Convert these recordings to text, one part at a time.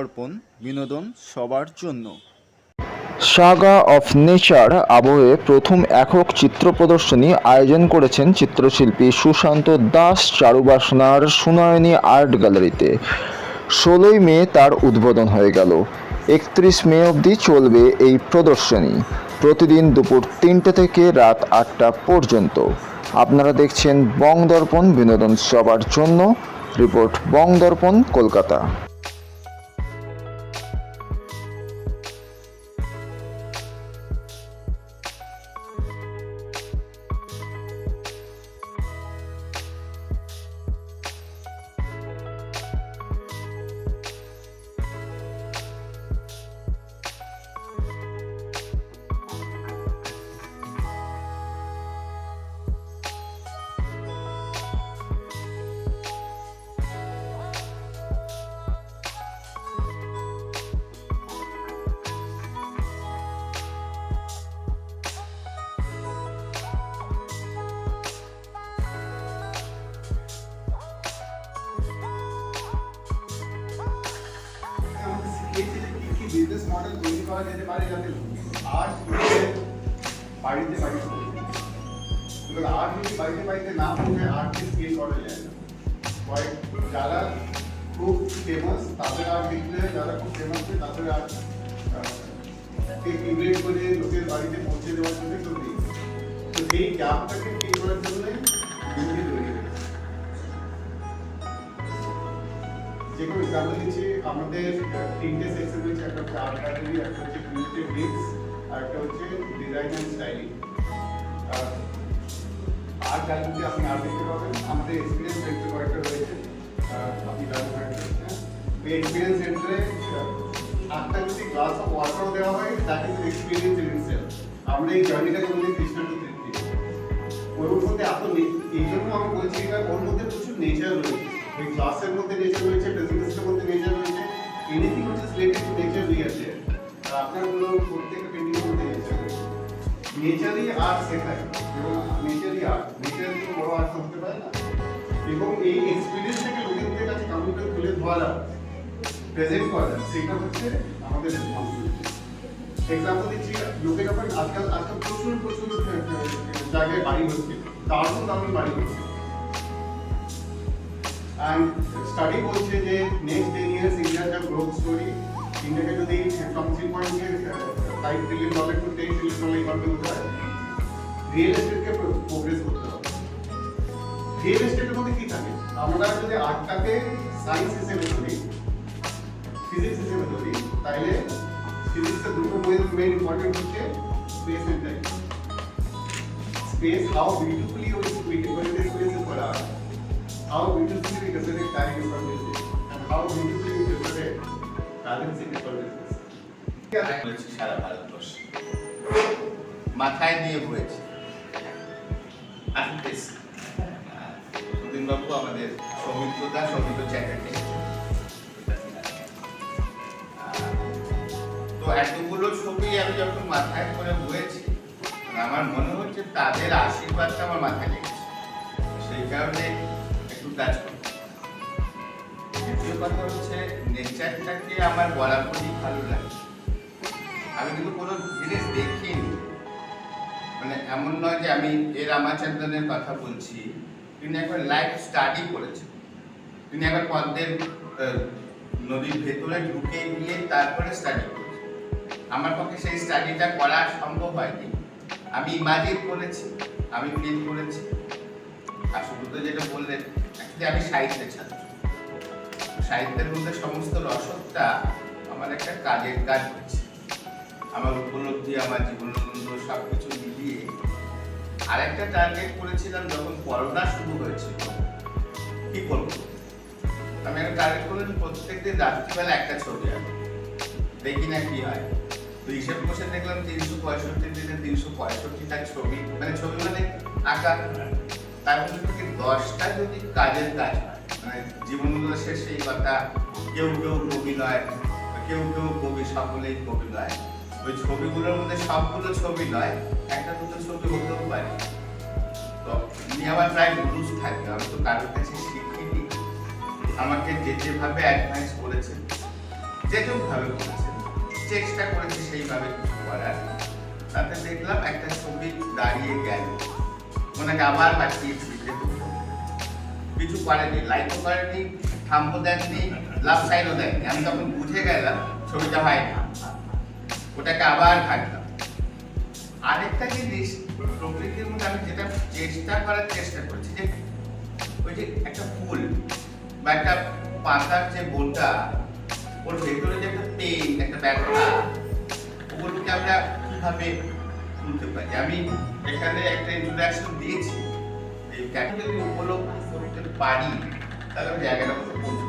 দর্পণ বিনোদন সবার জন্য। সাগা অফ নেচার আবহে প্রথম একক চিত্র প্রদর্শনী আয়োজন করেছেন চিত্রশিল্পী সুশান্ত দাস চারুবাসনার সুনয়নী আর্ট গ্যালারিতে। ষোলোই মে তার উদ্বোধন হয়ে গেল। একত্রিশ মে অবধি চলবে এই প্রদর্শনী। প্রতিদিন দুপুর তিনটে থেকে রাত আটটা পর্যন্ত। আপনারা দেখছেন বং দর্পণ বিনোদন সবার জন্য। রিপোর্ট বং দর্পণ কলকাতা। কি বিজনেস মডেল তৈরি করা যেতে পারে যাতে আর্ট বাড়িতে বাড়িতে পৌঁছে। এবার আর্ট যদি বাড়িতে বাড়িতে না পৌঁছে আর্টকে স্কেল করা যায় না কয়েক যারা খুব ফেমাস তাদের আর্ট দেখলে যারা খুব ফেমাস তাদের আর্ট ইমপ্লিমেন্ট করে লোকের বাড়িতে পৌঁছে দেওয়ার জন্য কেউ নেই তো এই গ্যাপটাকে ফিল করার জন্য বিউটি তৈরি হয়েছে যে কোনো এক্সাম্পল দিচ্ছি আমাদের তিনটে সেকশন রয়েছে একটা হচ্ছে আর্ট একটা হচ্ছে ক্রিয়েটিভ মিক্স আর একটা হচ্ছে ডিজাইন অ্যান্ড স্টাইলিং আর্ট গ্যালারিতে আপনি আর্ট দেখতে পাবেন আমাদের এক্সপিরিয়েন্স সেন্টার কয়েকটা রয়েছে। আপনি হয়তো, হ্যাঁ? এই এক্সপিরিয়েন্স সেন্টারে আটটা যদি গ্লাস অফ ওয়াটারও দেওয়া হয় that is experience in itself আমরা এই জার্নিটা কোনোদিন কৃষ্ণ টু তৃপ্তি। ওর মধ্যে এত এই জন্য আমি বলছি ওর মধ্যে প্রচুর নেচার রয়েছে। ওই ক্লাসের মধ্যে নেচার রয়েছে anything which is related to nature we are there. প্রত্যেকটা পেন্টিং মধ্যে নেচার নেচারই আর্ট শেখায়। এবং নেচারই আর্ট নেচার থেকে বড় আর্ট হতে পারে না। এবং এই এক্সপিরিয়েন্সটাকে লোকেদের কাছে কম্পিউটার তুলে ধরা প্রেজেন্ট করা, সেটা হচ্ছে আমাদের রেসপন্সিবিলিটি এক্সাম্পল দিচ্ছি লোকে যখন আজকাল আজকাল প্রচুর প্রচুর জায়গায় বাড়ি হচ্ছে। দারুণ দারুণ বাড়ি হচ্ছে। অ্যান্ড স্টাডি বলছে যে নেক্সট টেন ইয়ার্স ইন্ডিয়ার যা গ্রোথ স্টোরি ইন্ডিয়াকে যদি from three point five trillion dollar to ten trillion dollar economy হতে হয় রিয়েল এস্টেটকে প্রোগ্রেস করতে হবে রিয়েল এস্টেটের মধ্যে কি থাকে আমরা যদি আর্টটাকে সায়েন্স হিসেবে ধরি ফিজিক্স হিসেবে ধরি তাহলে ফিজিক্সের দুটো মেইন ইম্পর্টেন্ট হচ্ছে space and time space how beautifully we develop the space is for art how beautifully we decorate time is for music and how beautifully we সারা ভারতবর্ষে। মাথায় নিয়ে আমাদের সৌমিত্র চ্যাটার্জি। তো এতগুলো ছবি আমি যখন মাথায় করে বয়েছি আমার মনে হচ্ছে তাদের আশীর্বাদটা আমার মাথায় লেগেছে। সেই কারণে একটু কাজ করছি দ্বিতীয় কথা হচ্ছে নেচারটাকে আমার বরাবরই ভালো লাগে। আমি কিন্তু কোনো জিনিস দেখিনি। মানে এমন নয় যে আমি এ রামাচন্দ্রনের কথা বলছি, তিনি একবার লাইফ স্টাডি করেছেন। তিনি একবার পদ্মের নদীর ভেতরে ঢুকে গিয়ে তারপরে স্টাডি করেছেন। আমার পক্ষে সেই স্টাডিটা করা সম্ভব হয়নি। আমি ইমাজিন করেছি, আমি ফিল করেছি। আর শুধু তো যেটা বললেন আমি সাহিত্যের ছাত্র। সাহিত্যের মধ্যে সমস্ত রসদটা আমার একটা কাজের কাজ হচ্ছে। আমার উপলব্ধি, আমার জীবনানন্দ সব কিছু মিলিয়ে আরেকটা টার্গেট করেছিলাম যখন করোনা শুরু হয়েছিল। কি করব আমি একটা টার্গেট করলাম প্রত্যেক দিন রাত্রিবেলা একটা ছবি আঁকবো। দেখি না কি হয়। তো হিসেব বসে দেখলাম তিনশো পঁয়ষট্টি দিনে তিনশো পঁয়ষট্টিটা ছবি মানে ছবি মানে আঁকা। তার মধ্যে থেকে দশটা যদি কাজের কাজ হয় জীবনগুলো শেষ সেই কথা, কেউ কেউ কবি নয়, কেউ কেউ কবি সকলেই কবি নয়। ওই ছবিগুলোর মধ্যে সবগুলো ছবি নয়, একটা দুটো ছবি হতেও পারে। তো উনি আমার প্রায় গুরুজ থাকবে আমি তো কারোর কাছে শিখিনি। আমাকে যে যেভাবে অ্যাডভাইস করেছেন যেরকমভাবে করেছেন, চেষ্টা করেছি সেইভাবে করার। তাতে দেখলাম একটা ছবি দাঁড়িয়ে গেল। ওনাকে আবার পাঠিয়ে ছবিতে কিছু করেনি লাইকও করেনি থাম্বও দেননি লাভ সাইনও দেননি। আমি তখন বুঝে গেলাম, ছবিটা হয় না। ওটাকে আবার ঘাটলাম। আরেকটা জিনিস, প্রকৃতির মধ্যে আমি যেটা চেষ্টা করার চেষ্টা করছি যে, ওই যে একটা ফুল বা একটা পাতার যে বোলটা, ওর ভেতরে যে একটা পেন একটা ব্যথা ওগুলোকে আমরা কীভাবে তুলতে পারি? আমি এখানে একটা ইন্ট্রোডাকশন দিয়েছি। এই ক্যাটে উপলব্ধ করতে পারি তাহলে আমি জায়গাটা পৌঁছতে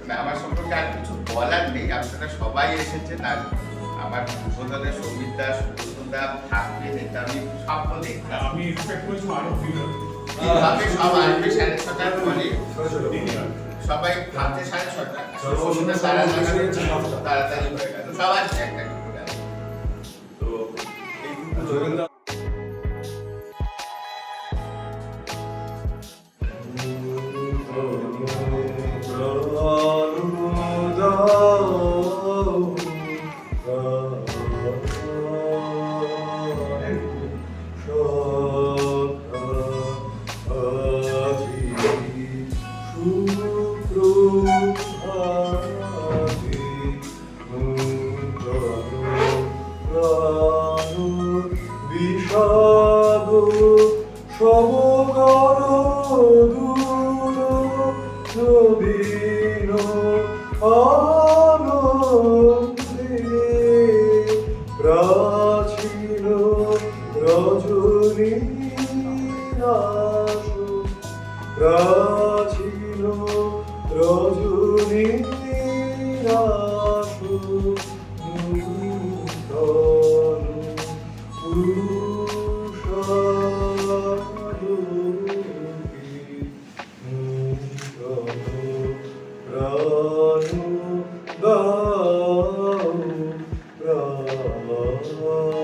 মানে আমার সম্পর্কে আর কিছু বলার নেই। আপনারা সবাই এসেছেন আর আমার উপদলের সৌমিতা সুব্রতদা থাকবে এটা আমি স্বপ্ন দেখতাম আমি এক্সপেক্ট করেছি আরও সব আসবে সাড়ে ছটার পরে সবাই ভাবছে সাড়ে ছটা। তাড়াতাড়ি হয়ে গেল। সবার একটা তো নবীন আনন্দে Oh.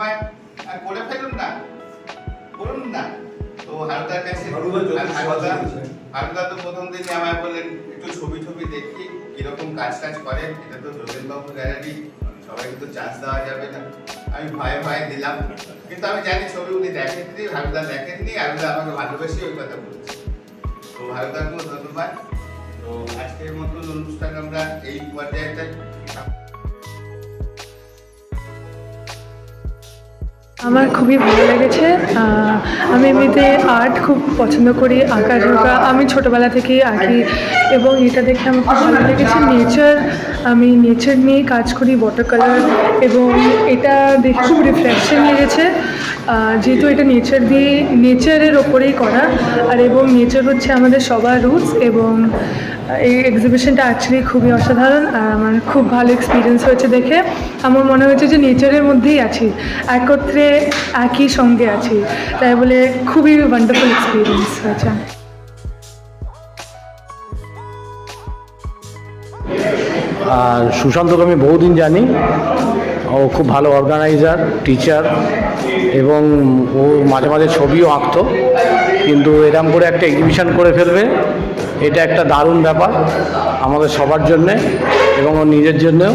সময় আর করে ফেলুন না। করুন না। তো হারুদার কাছে হারুদা তো প্রথম দিনে আমায় বললেন একটু ছবি ছবি দেখি কীরকম কাজ কাজ করেন এটা তো যোগেনবাবু গ্যালারি সবাইকে তো চান্স দেওয়া যাবে না। আমি ভয়ে ভয়ে দিলাম। কিন্তু আমি জানি ছবি উনি দেখেননি হারুদা দেখেননি হারুদা আমাকে ভালোবেসে ওই কথা বলেছে। তো হারুদাকেও ধন্যবাদ। তো আজকের মতন অনুষ্ঠান আমরা এই পর্যায়ে আমার খুবই ভালো লেগেছে। আমি এমনিতে আর্ট খুব পছন্দ করি, আঁকা, ঝোঁকা। আমি ছোটোবেলা থেকেই আঁকি এবং এটা দেখে আমার খুব ভালো লেগেছে। নেচার আমি নেচার নিয়ে কাজ করি ওয়াটার কালার এবং এটা দেখে খুব রিফ্রেশিং লেগেছে। যেহেতু এটা নেচার দিয়ে নেচারের ওপরেই করা। আর এবং নেচার হচ্ছে আমাদের সবার রুটস এবং এই এক্সিবিশনটা অ্যাকচুয়ালি খুবই অসাধারণ আর আমার খুব ভালো এক্সপিরিয়েন্স হয়েছে দেখে। আমার মনে হয়েছে যে নেচারের মধ্যেই আছি, একত্রে একই সঙ্গে আছি। তাই বলে খুবই ওয়ান্ডারফুল এক্সপিরিয়েন্স হয়েছে। আর সুশান্তকে আমি বহুদিন জানি। ও খুব ভালো অর্গানাইজার টিচার এবং ও মাঝে মাঝে ছবিও আঁকতো। কিন্তু এরম করে একটা এক্সিবিশন করে ফেলবে এটা একটা দারুণ ব্যাপার আমাদের সবার জন্যে এবং ওর নিজের জন্যেও।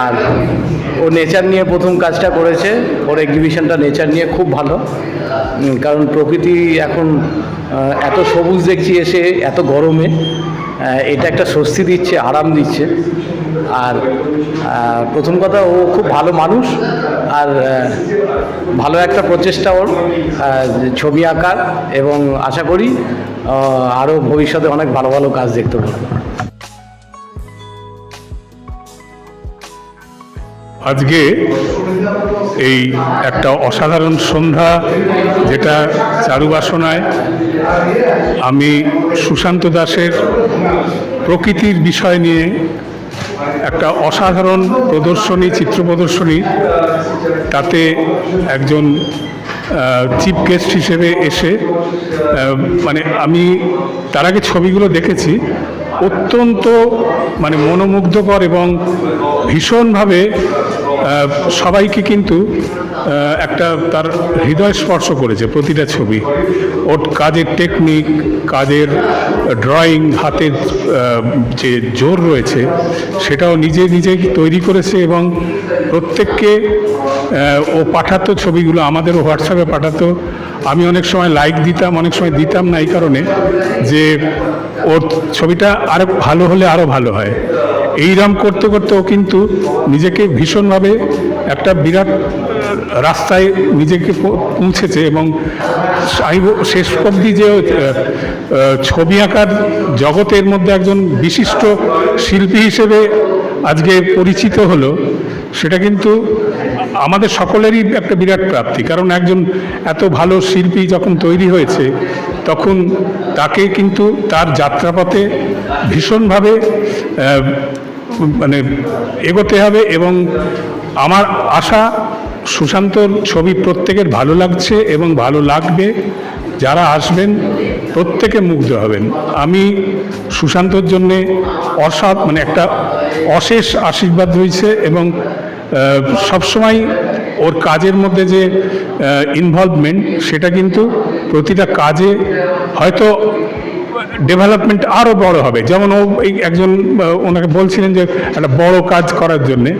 আর ও নেচার নিয়ে প্রথম কাজটা করেছে, ওর এক্সিবিশনটা নেচার নিয়ে খুব ভালো। কারণ প্রকৃতি এখন এত সবুজ দেখছি এসে, এত গরমে এটা একটা স্বস্তি দিচ্ছে, আরাম দিচ্ছে। আর প্রথম কথা, ও খুব ভালো মানুষ, আর ভালো একটা প্রচেষ্টা ওর ছবি আঁকার, এবং আশা করি আরও ভবিষ্যতে অনেক ভালো ভালো কাজ দেখতে পাবো। আজকে এই একটা অসাধারণ সন্ধ্যা যেটা চারুবাসনায় আমি সুশান্ত দাসের প্রকৃতির বিষয় নিয়ে একটা অসাধারণ প্রদর্শনী, চিত্র প্রদর্শনী, তাতে একজন চিফ গেস্ট হিসেবে এসে মানে আমি তার আগে ছবিগুলো দেখেছি, অত্যন্ত মানে মনোমুগ্ধকর এবং ভীষণভাবে সবাইকে কিন্তু একটা তার হৃদয় স্পর্শ করেছে প্রতিটা ছবি। ওর কাজের টেকনিক কাজের ড্রয়িং হাতের যে জোর রয়েছে, সেটাও নিজে নিজেই তৈরি করেছে এবং প্রত্যেককে ও পাঠাতো ছবিগুলো, আমাদেরও হোয়াটসঅ্যাপে পাঠাতো। আমি অনেক সময় লাইক দিতাম, অনেক সময় দিতাম না এই কারণে যে ওর ছবিটা আরও ভালো হলে আরও ভালো হয়। এইরকম করতে করতে ও কিন্তু নিজেকে ভীষণভাবে একটা বিরাট রাস্তায় নিজেকে পৌঁছেছে এবং শেষ অবধি যে ছবি আঁকার জগতের মধ্যে একজন বিশিষ্ট শিল্পী হিসেবে আজকে পরিচিত হলো, সেটা কিন্তু আমাদের সকলেরই একটা বিরাট প্রাপ্তি। কারণ একজন এত ভালো শিল্পী যখন তৈরি হয়েছে, তখন তাকে কিন্তু তার যাত্রাপথে ভীষণভাবে মানে এগোতে হবে এবং আমার আশা সুশান্তর ছবি প্রত্যেকের ভালো লাগছে এবং ভালো লাগবে। যারা আসবেন, প্রত্যেকে মুগ্ধ হবেন। আমি সুশান্তর জন্যে অসাধ মানে একটা অশেষ আশীর্বাদ রয়েছে এবং সবসময় ওর কাজের মধ্যে যে ইনভলভমেন্ট সেটা কিন্তু প্রতিটা কাজে হয়তো ডেভেলপমেন্ট আরও বড় হবে। যেমন ও একজন ওনাকে বলছিলেন যে একটা বড় কাজ করার জন্যে।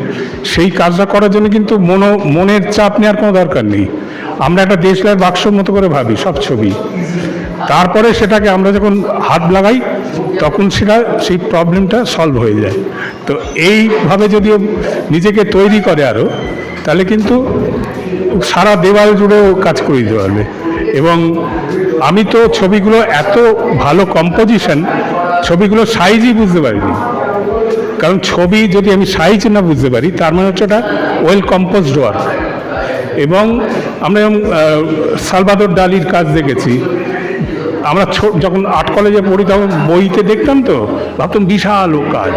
সেই কাজটা করার জন্য কিন্তু মনো, মনের চাপ নেওয়ার কোনো দরকার নেই। আমরা একটা দেশলাইয়ের বাক্সর মতো করে ভাবি সব ছবি। তারপরে সেটাকে আমরা যখন হাত লাগাই, তখন সেটা, সেই প্রবলেমটা সলভ হয়ে যায়। তো এইভাবে যদি নিজেকে তৈরি করে আরও তাহলে কিন্তু সারা দেওয়াল জুড়েও কাজ করে দিতে পারবে। এবং আমি তো ছবিগুলো এত ভালো কম্পোজিশন ছবিগুলো সাইজই বুঝতে পারিনি। কারণ ছবি যদি আমি সাইজ না বুঝতে পারি তার মানে হচ্ছে ওটা ওয়েল কম্পোজড ওয়ার্ক এবং আমরা যেমন আহ, সালভাদর ডালির কাজ দেখেছি। আমরা যখন আর্ট কলেজে পড়ি তখন বইতে দেখতাম তো ভাবতাম বিশাল কাজ।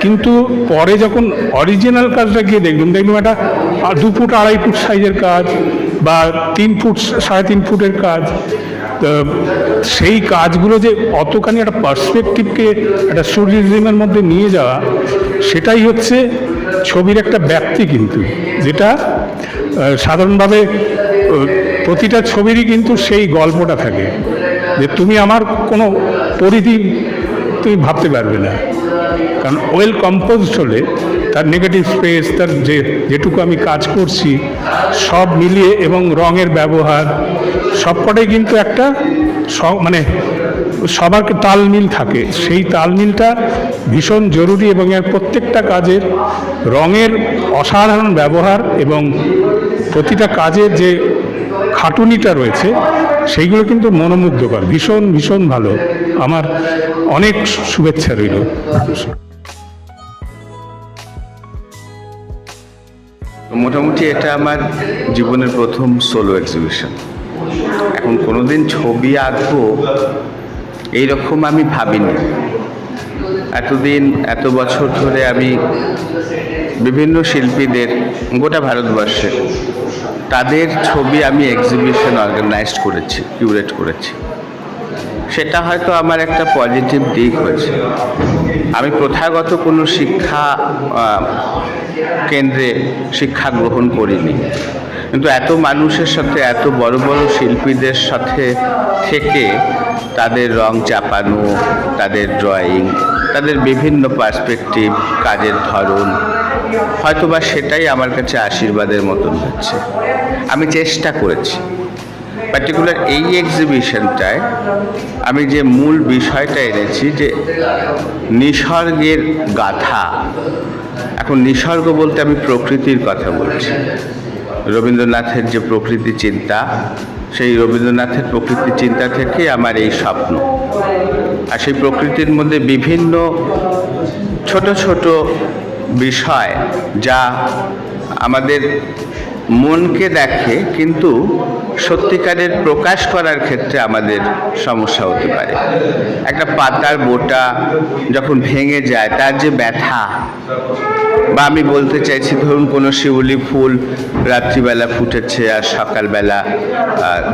কিন্তু পরে যখন অরিজিনাল কাজটা গিয়ে দেখলাম দেখলাম একটা দু ফুট আড়াই ফুট সাইজের কাজ। বা তিন ফুট, সাড়ে তিন ফুটের কাজ সেই কাজগুলো যে অতখানি একটা পার্সপেক্টিভকে একটা সুরিজমের মধ্যে নিয়ে যাওয়া, সেটাই হচ্ছে ছবির একটা ব্যাপ্তি কিন্তু, যেটা সাধারণভাবে প্রতিটা ছবিরই কিন্তু সেই গল্পটা থাকে, যে তুমি আমার কোনো পরিধি তুমি ভাবতে পারবে না। কারণ ওয়েল কম্পোজড হলে তার নেগেটিভ স্পেস তার যে, যেটুকু আমি কাজ করছি, সব মিলিয়ে এবং রঙের ব্যবহার, সবকটাই কিন্তু একটা মানে সবার তালমিল থাকে। সেই তালমিলটা ভীষণ জরুরি এবং এর প্রত্যেকটা কাজের রঙের অসাধারণ ব্যবহার এবং প্রতিটা কাজের যে খাটুনিটা রয়েছে, সেইগুলো কিন্তু মনোমুগ্ধকর, ভীষণ ভীষণ ভালো। আমার অনেক শুভেচ্ছা রইল। মোটামুটি এটা আমার জীবনের প্রথম সোলো এক্সিবিশন এখন কোনোদিন ছবি আঁকবো, এইরকম আমি ভাবিনি। এতদিন, এত বছর ধরে আমি বিভিন্ন শিল্পীদের, গোটা ভারতবর্ষে, তাদের ছবি আমি এক্সিবিশন অর্গানাইজ করেছি কিউরেট করেছি। সেটা হয়তো আমার একটা পজিটিভ দিক হয়েছে। আমি প্রথাগত কোনো শিক্ষা কেন্দ্রে শিক্ষা গ্রহণ করিনি। কিন্তু এত মানুষের সাথে, এত বড় বড় শিল্পীদের সাথে থেকে তাদের রং চাপানো, তাদের ড্রয়িং তাদের বিভিন্ন পার্সপেক্টিভ কাজের ধরন, হয়তোবা সেটাই আমার কাছে আশীর্বাদের মতন হচ্ছে। আমি চেষ্টা করেছি। পার্টিকুলার এই এক্সিবিশনটায় আমি যে মূল বিষয়টা এনেছি যে নিসর্গের গাথা, এখন নিসর্গ বলতে আমি প্রকৃতির কথা বলছি। রবীন্দ্রনাথের যে প্রকৃতি চিন্তা, সেই রবীন্দ্রনাথের প্রকৃতি চিন্তা থেকে আমার এই স্বপ্ন। আর সেই প্রকৃতির মধ্যে বিভিন্ন ছোট ছোট বিষয় যা আমাদের মনকে দেখে কিন্তু সত্যিকারের প্রকাশ করার ক্ষেত্রে আমাদের সমস্যা হতে পারে। একটা পাতার বোটা যখন ভেঙে যায়, তার যে ব্যথা, বা আমি বলতে চাইছি, ধরুন কোনো শিউলি ফুল রাত্রিবেলা ফুটেছে আর সকালবেলা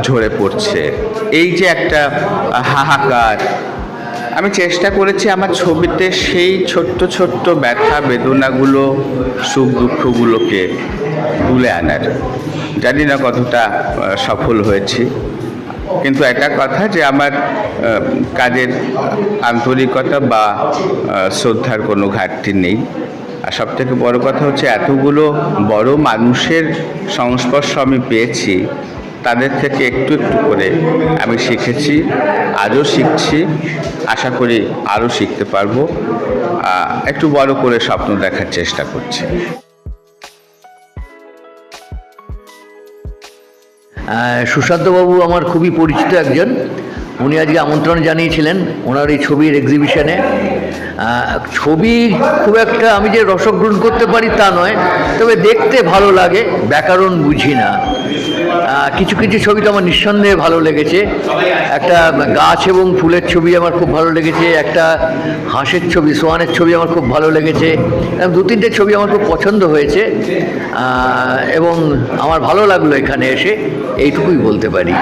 ঝরে পড়ছে। এই যে একটা হাহাকার, আমি চেষ্টা করেছি আমার ছবিতে সেই ছোট্ট ছোট্ট ব্যথা বেদনাগুলো, সুখ দুঃখগুলোকে তুলে আনার। জানি না কতটা সফল হয়েছি। কিন্তু একটা কথা যে আমার কাজের আন্তরিকতা বা শ্রদ্ধার কোনো ঘাটতি নেই। আর সব থেকে বড় কথা হচ্ছে এতগুলো বড় মানুষের সংস্পর্শ আমি পেয়েছি, তাদের থেকে একটু একটু করে আমি শিখেছি, আজও শিখছি, আশা করি আরও শিখতে পারব। একটু বড় করে স্বপ্ন দেখার চেষ্টা করছি। সুশান্তবাবু আমার খুবই পরিচিত একজন। উনি আজকে আমন্ত্রণ জানিয়েছিলেন ওনার এই ছবির এক্সিবিশনে ছবি খুব একটা আমি যে রসগ্রহণ করতে পারি তা নয়, তবে দেখতে ভালো লাগে, ব্যাকরণ বুঝি না। কিছু কিছু ছবি তো আমার নিঃসন্দেহে ভালো লেগেছে। একটা গাছ এবং ফুলের ছবি আমার খুব ভালো লেগেছে, একটা হাঁসের ছবি সোয়ানের ছবি আমার খুব ভালো লেগেছে এবং দু তিনটে ছবি আমার খুব পছন্দ হয়েছে এবং আমার ভালো লাগল এখানে এসে, এইটুকুই বলতে পারি।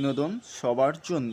বিনোদন সবার জন্য।